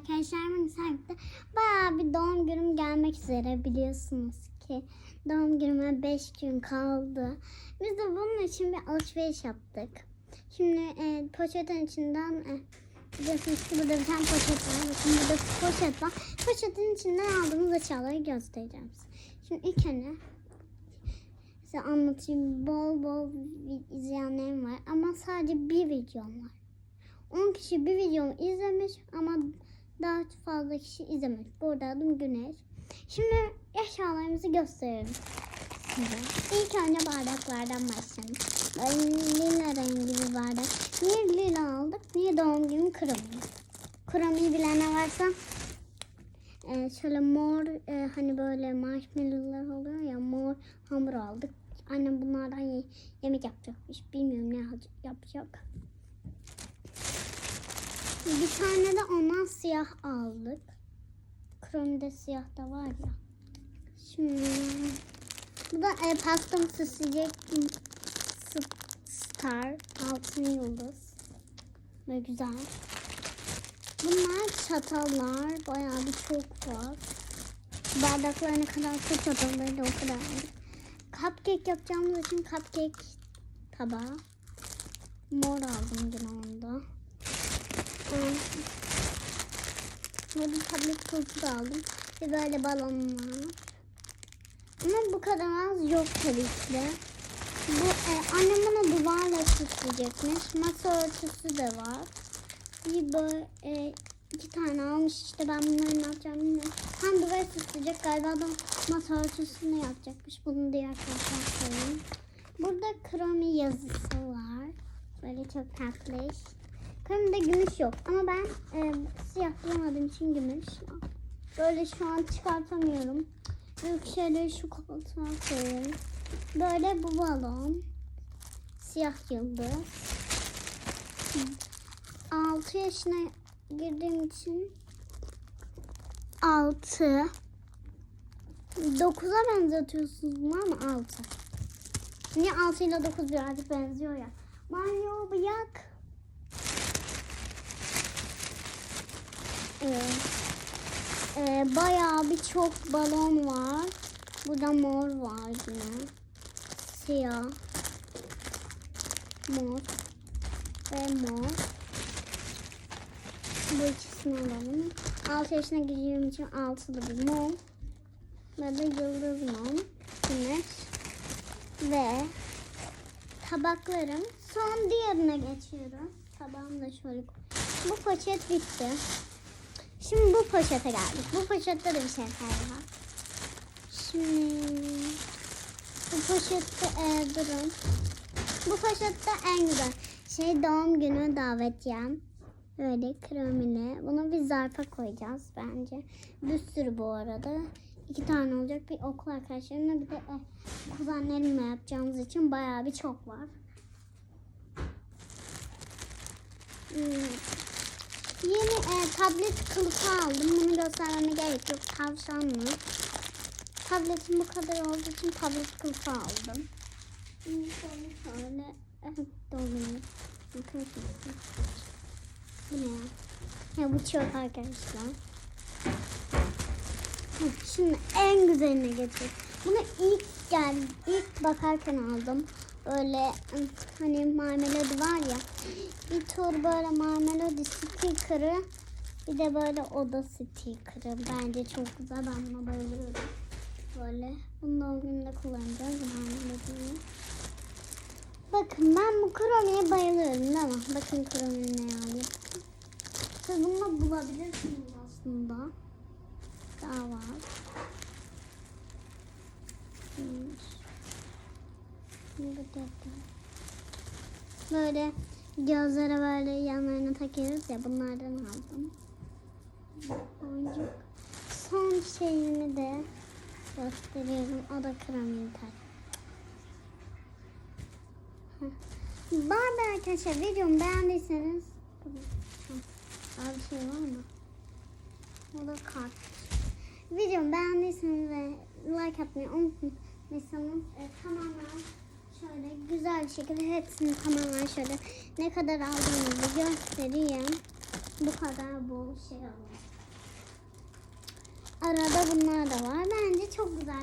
arkadaşlarımın sahipte bayağı bir doğum günüm gelmek üzere biliyorsunuz ki. Doğum günüme 5 gün kaldı. Biz de bunun için bir alışveriş yaptık. Şimdi e, poşetin içinden e, biliyorsunuz ki burada bir tane poşet var. Bakın burada poşet var. Poşetin içinden aldığımız eşyaları göstereceğim size. Şimdi ilk önce size anlatayım. Bol bol izleyenlerim var ama sadece bir videom var. 10 kişi bir videomu izlemiş ama daha fazla kişi izlemiş. Burada adım Güneş. Şimdi eşyalarımızı gösterelim size. İlk önce bardaklardan başlayalım. Böyle lila rengi bir bardak. Niye lila aldık? Niye doğum günü kromi? Kromi'yi bilenler varsa e, şöyle mor e, hani böyle marshmallowlar oluyor ya mor hamur aldık. Annem bunlardan ye- yemek yapacakmış. Bilmiyorum ne yapacak. Bir tane de ondan siyah aldık. Kromide siyah da var ya. Şimdi bu da e, pastamı süsleyecek s- star altın yıldız. Böyle güzel. Bunlar çatallar. Bayağı bir çok var. Bardaklar ne kadar çok çatalları da o kadar. Cupcake yapacağımız için cupcake tabağı. Mor aldım yine tablet kutusu da aldım. Ve böyle balonlar. Ama bu kadar az yok tabii ki. Bu, e, annem bunu duvarla süsleyecekmiş. Masa örtüsü de var. Bir böyle e, iki tane almış işte ben bunları ne yapacağım bilmiyorum. Hem duvar süsleyecek galiba da masa örtüsünü yapacakmış. Bunu diğer arkadaşlar söyleyeyim. Burada kromi yazısı var. Böyle çok tatlış. Kromide gümüş yok ama ben e, siyah bulamadığım için gümüş. Böyle şu an çıkartamıyorum. Büyük şeyleri şu koltuğa koyuyorum. Böyle bu balon. Siyah yıldız. 6 yaşına girdiğim için 6 9'a benzetiyorsunuz bunu ama 6. Niye 6 ile 9 birazcık benziyor ya. Banyo bıyak. E, bayağı bir çok balon var. Burada mor var yine. Siyah. Mor. Ve mor. Bu ikisini alalım. 6 yaşına girdiğim için altılı bir mum. Ve de yıldız mum. Güneş. Ve tabaklarım. Son diğerine geçiyorum. Tabağımı da şöyle Bu poşet bitti. Şimdi bu poşete geldik. Bu poşette de bir şey var. Şimdi bu poşette e, durun. Bu poşette en güzel şey doğum günü davetiyem. Böyle kremili. Bunu bir zarfa koyacağız bence. Bir sürü bu arada. İki tane olacak. Bir okul arkadaşlarımla bir de e, kuzenlerimle yapacağımız için bayağı bir çok var. Hmm. Yeni e, tablet kılıfı aldım. Bunu göstermeme gerek yok. Tavşanlı. Tabletim bu kadar olduğu için tablet kılıfı aldım. Şöyle. Bakın şimdi. Bu ne ya? Bu çok arkadaşlar. Şimdi en güzeline getir. Bunu ilk gel ilk bakarken aldım. Böyle hani marmelade var ya. Bir tur böyle marmelade sticker'ı bir de böyle oda sticker'ı. Bence çok güzel. Ben buna bayılıyorum. Böyle. Bunu doğum gününde kullanacağız marmeladeyi. Bakın ben bu kromiye bayılıyorum değil mi? Bakın kromiyi ne alayım. Siz bunu bulabilirsiniz aslında. Daha var. Böyle gözlere böyle takıyoruz ya bunlardan aldım. Boncuk. Son şeyimi de gösteriyorum. O da. Bu arada arkadaşlar videomu beğendiyseniz daha bir şey var mı? O da kart. Videomu beğendiyseniz ve like atmayı unutmayırsanız e, tamamen Şöyle güzel bir şekilde hepsini tamamen şöyle ne kadar aldığımızı göstereyim. Bu kadar bol şey aldım. Arada bunlar da var. Bence çok güzel.